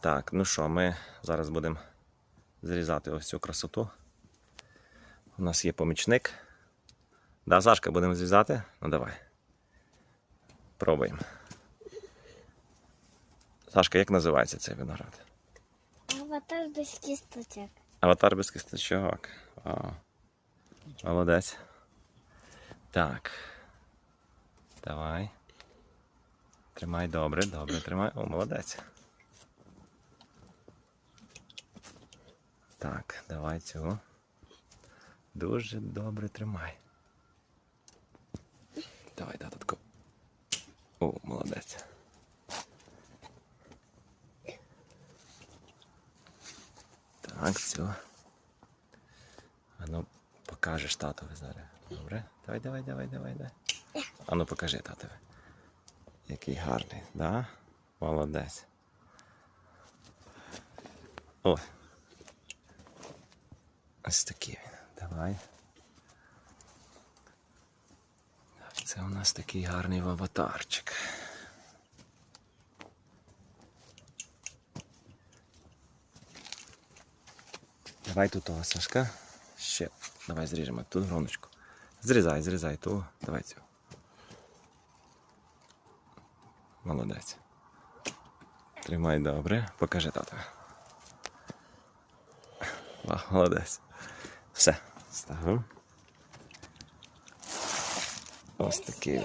Так, ну що, ми зараз будемо зрізати ось цю красоту. У нас є помічник. Да, Сашка, будемо зрізати? Ну давай. Пробуємо. Сашка, як називається цей виноград? Аватар без кісточок. Аватар без кісточок. Молодець. Так. Давай. Тримай добре, добре, тримай. О, молодець. Так, давай цього. Дуже добре тримай. Давай, татко. О, молодець. Так, все. А ну, покажеш татові зараз. Добре? Давай, давай, давай, давай, давай. А ну покажи татові. Який гарний, да? Молодець. О. Ось такий він. Давай. Це у нас такий гарний аватарчик. Давай тут того Сашка. Ще. Давай зріжемо тут гроночку. Зрізай, зрізай ту. Давай цю. Молодець. Тримай добре. Покажи тата. Молодець. Все. Ставимо. Ось такий.